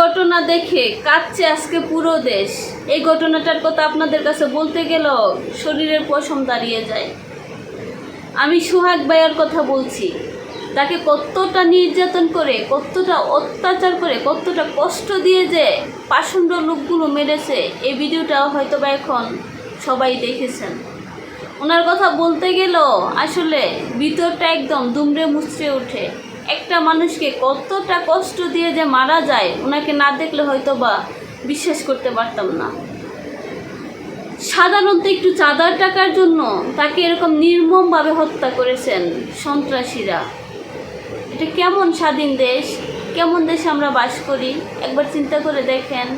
ঘটনা দেখে কাঁদছে আজকে পুরো দেশ। এই ঘটনাটার কথা আপনাদের কাছে বলতে গেলেও শরীরের পশম দাঁড়িয়ে যায়। আমি সোহাগ ভাইয়ের কথা বলছি। তাকে কতটা নির্যাতন করে, কতটা অত্যাচার করে, কতটা কষ্ট দিয়ে যে পাষণ্ড লোকগুলো মেরেছে, এই ভিডিওটা হয়তো বা এখন সবাই দেখেছেন। ওনার কথা বলতে গেলেও আসলে ভিতরটা একদম দুমড়ে মুচড়ে ওঠে। একটা মানুষকে কতটা কষ্ট দিয়ে যে মারা যায়, ওনাকে না দেখলে হয়তো বা বিশ্বাস করতে পারতাম না। সাধারণত একটু চাঁদার টাকার জন্য তাকে এরকম নির্মমভাবে হত্যা করেছেন সন্ত্রাসীরা। এটা কেমন স্বাধীন দেশ? কেমন দেশে আমরা বাস করি? একবার চিন্তা করে দেখেন।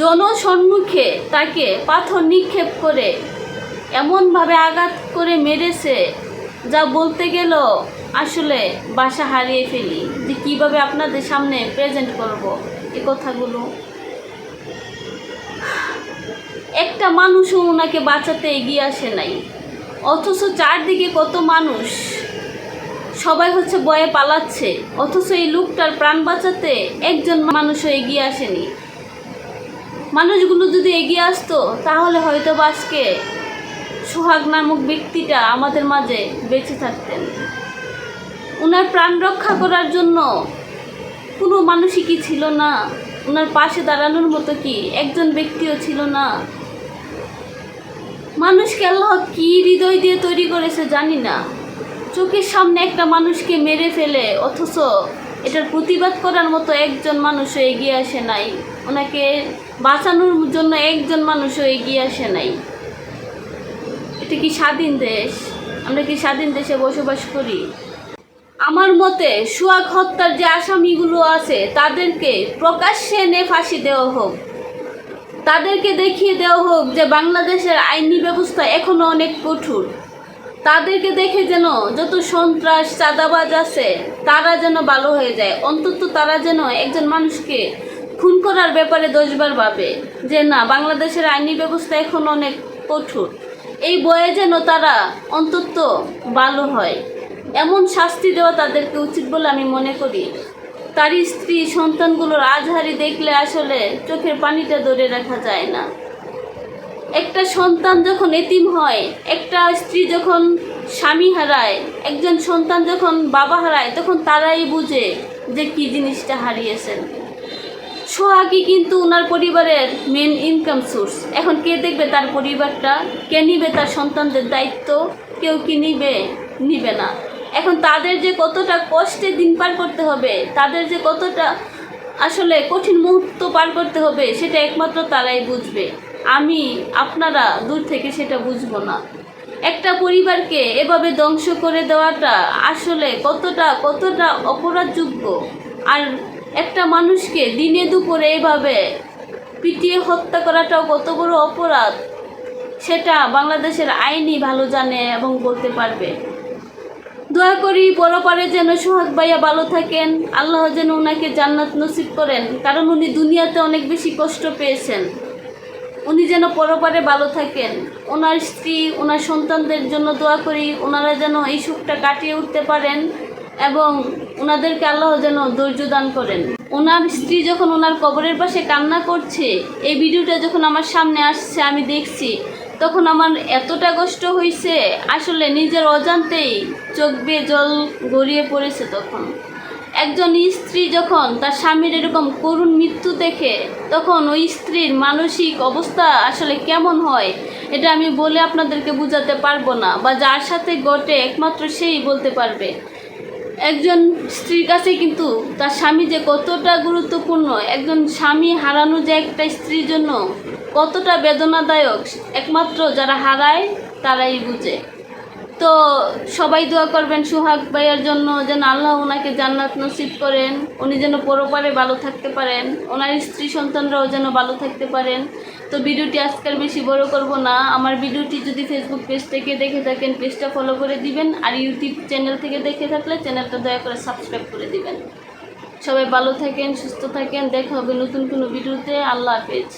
জনসম্মুখে তাকে পাথর নিক্ষেপ করে এমনভাবে আঘাত করে মেরেছে, যা বলতে গেল আসলে বাসা হারিয়ে ফেলি। যে কীভাবে আপনাদের সামনে প্রেজেন্ট করব এ কথাগুলো? একটা মানুষও ওনাকে বাঁচাতে এগিয়ে আসে নাই। অথচ চারদিকে কত মানুষ সবাই হচ্ছে বয়ে পালাচ্ছে, অথচ এই লোকটার প্রাণ বাঁচাতে একজন মানুষও এগিয়ে আসেনি। মানুষগুলো যদি এগিয়ে আসতো, তাহলে হয়তো বা আজকে সোহাগ নামক ব্যক্তিটা আমাদের মাঝে বেঁচে থাকতেন। ওনার প্রাণ রক্ষা করার জন্য কোনো মানুষই কি ছিল না? ওনার পাশে দাঁড়ানোর মতো কি? একজন ব্যক্তিও ছিল না। মানুষকে আল্লাহ কি হৃদয় দিয়ে তৈরি করেছে জানি না। চোখের সামনে একটা মানুষকে মেরে ফেলে, অথচ এটার প্রতিবাদ করার মতো একজন মানুষও এগিয়ে আসে নাই। ওনাকে বাঁচানোর জন্য একজন মানুষও এগিয়ে আসে নাই। এটা কি স্বাধীন দেশ? আমরা কি স্বাধীন দেশে বসবাস করি? আমার মতে সুয়াগ হত্যার যে আসামিগুলো আছে, তাদেরকে প্রকাশ্যে এনে ফাঁসি দেওয়া হোক। তাদেরকে দেখিয়ে দেওয়া হোক যে বাংলাদেশের আইনি ব্যবস্থা এখনও অনেক কঠোর। তাদেরকে দেখে যেন যত সন্ত্রাস, চাঁদাবাজ আছে, তারা যেন ভালো হয়ে যায়। অন্তত তারা যেন একজন মানুষকে খুন করার ব্যাপারে দোষবার ভাবে যে না, বাংলাদেশের আইনি ব্যবস্থা এখন অনেক কঠোর। এই বয়ে যেন তারা অন্তত ভালো হয়। এমন শাস্তি দেওয়া তাদেরকে উচিত বলে আমি মনে করি। তার স্ত্রী সন্তানগুলোর আজহারি দেখলে আসলে চোখের পানিটা ধরে রাখা যায় না। একটা সন্তান যখন এতিম হয়, একটা স্ত্রী যখন স্বামী হারায়, একজন সন্তান যখন বাবা হারায়, তখন তারাই বুঝে যে কি জিনিসটা হারিয়েছেন। সোহাগই কিন্তু ওনার পরিবারের মেন ইনকাম সোর্স এখন কে দেখবে তার পরিবারটা? কে নিবে তার সন্তানদের দায়িত্ব? কেউ কি নিবে? নিবে না। এখন তাদের যে কতটা কষ্টে দিন পার করতে হবে, তাদের যে কতটা আসলে কঠিন মুহূর্ত পার করতে হবে, সেটা একমাত্র তারাই বুঝবে। আমি, আপনারা দূর থেকে সেটা বুঝব না। একটা পরিবারকে এভাবে ধ্বংস করে দেওয়াটা আসলে কতটা কতটা অপরাধযোগ্য। আর একটা মানুষকে দিনে দুপুরে এভাবে পিটিয়ে হত্যা করাটাও কত বড় অপরাধ, সেটা বাংলাদেশের আইনই ভালো জানে এবং বলতে পারবে। দোয়া করি পরপারে যেন সোহাগ ভাইয়া ভালো থাকেন। আল্লাহ যেন ওনাকে জান্নাত নসিব করেন, কারণ উনি দুনিয়াতে অনেক বেশি কষ্ট পেয়েছেন। উনি যেন পরপারে ভালো থাকেন। ওনার স্ত্রী ওনার সন্তানদের জন্য দোয়া করি ওনারা যেন এই সুখটা কাটিয়ে উঠতে পারেন এবং ওনাদেরকে আল্লাহ যেন ধৈর্য দান করেন। ওনার স্ত্রী যখন ওনার কবরের পাশে কান্না করছে, এই ভিডিওটা যখন আমার সামনে আসছে, আমি দেখছি তখন আমার এতটা কষ্ট হয়েছে আসলে নিজের অজান্তেই চোখ বেয়ে জল গড়িয়ে পড়েছে তখন। একজন স্ত্রী যখন তার স্বামীর এরকম করুণ মৃত্যু দেখে, তখন ওই স্ত্রীর মানসিক অবস্থা আসলে কেমন হয়, এটা আমি বলে আপনাদেরকে বোঝাতে পারব না, বা যার সাথে ঘটে একমাত্র সেই বলতে পারবে। একজন স্ত্রীর কাছে কিন্তু তার স্বামী যে কতটা গুরুত্বপূর্ণ, একজন স্বামী হারানো যে একটা স্ত্রীর জন্য কতটা বেদনাদায়ক, একমাত্র যারা হারায় তারাই বুঝে। তো সবাই দোয়া করবেন সোহাগ ভাইয়ের জন্য যেন আল্লাহ ওনাকে জান্নাত নসিব করেন। উনি যেন পরপারে ভালো থাকতে পারেন। ওনার স্ত্রী সন্তানরাও যেন ভালো থাকতে পারেন। তো ভিডিওটি আজকাল বেশি বড় করব না। আমার ভিডিওটি যদি ফেসবুক পেজ থেকে দেখে থাকেন পেজটা ফলো করে দিবেন। আর ইউটিউব চ্যানেল থেকে দেখে থাকলে চ্যানেলটা দয়া করে সাবস্ক্রাইব করে দিবেন। সবাই ভালো থাকেন, সুস্থ থাকেন। দেখা হবে নতুন কোনো ভিডিওতে। আল্লাহ হাফেজ।